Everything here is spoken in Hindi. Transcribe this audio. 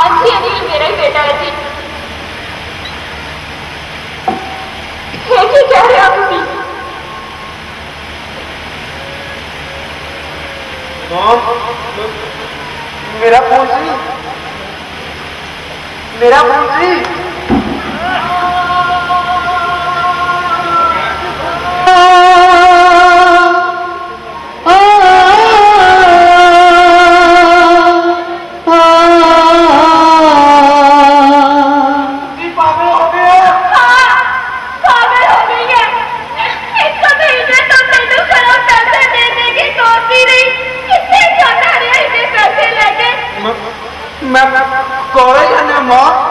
अनिल मेरा ही बेटा है जी। कह रहे आप अभी मेरा फ़ोन जी मेरा फ़ोन जी map Korea Nam Hoa